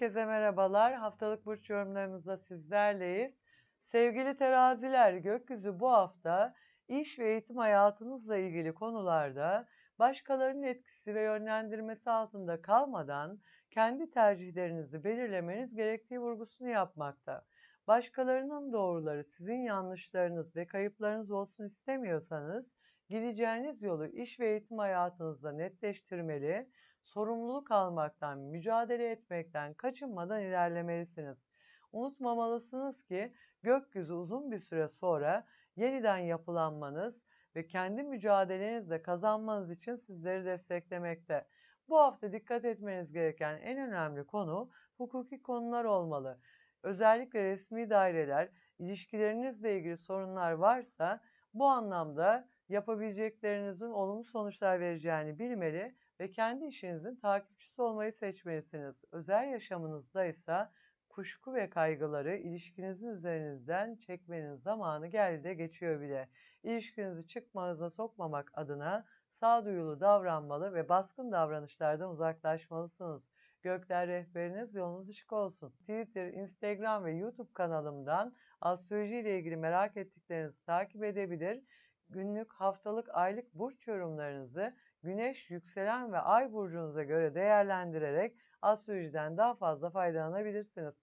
Herkese merhabalar. Haftalık burç yorumlarımızda sizlerleyiz. Sevgili teraziler, gökyüzü bu hafta iş ve eğitim hayatınızla ilgili konularda başkalarının etkisi ve yönlendirmesi altında kalmadan kendi tercihlerinizi belirlemeniz gerektiği vurgusunu yapmakta. Başkalarının doğruları sizin yanlışlarınız ve kayıplarınız olsun istemiyorsanız gideceğiniz yolu iş ve eğitim hayatınızda netleştirmeli, sorumluluk almaktan, mücadele etmekten kaçınmadan ilerlemelisiniz. Unutmamalısınız ki gökyüzü uzun bir süre sonra yeniden yapılanmanız ve kendi mücadelenizle kazanmanız için sizleri desteklemekte. Bu hafta dikkat etmeniz gereken en önemli konu hukuki konular olmalı. Özellikle resmi daireler, ilişkilerinizle ilgili sorunlar varsa bu anlamda yapabileceklerinizin olumlu sonuçlar vereceğini bilmeli ve kendi işinizin takipçisi olmayı seçmelisiniz. Özel yaşamınızda ise kuşku ve kaygıları ilişkinizin üzerinizden çekmenin zamanı geldi de geçiyor bile. İlişkinizi çıkmazına sokmamak adına sağduyulu davranmalı ve baskın davranışlardan uzaklaşmalısınız. Gökler rehberiniz yolunuz ışık olsun. Twitter, Instagram ve YouTube kanalımdan astroloji ile ilgili merak ettiklerinizi takip edebilir. Günlük, haftalık, aylık burç yorumlarınızı güneş, yükselen ve ay burcunuza göre değerlendirerek astrolojiden daha fazla faydalanabilirsiniz.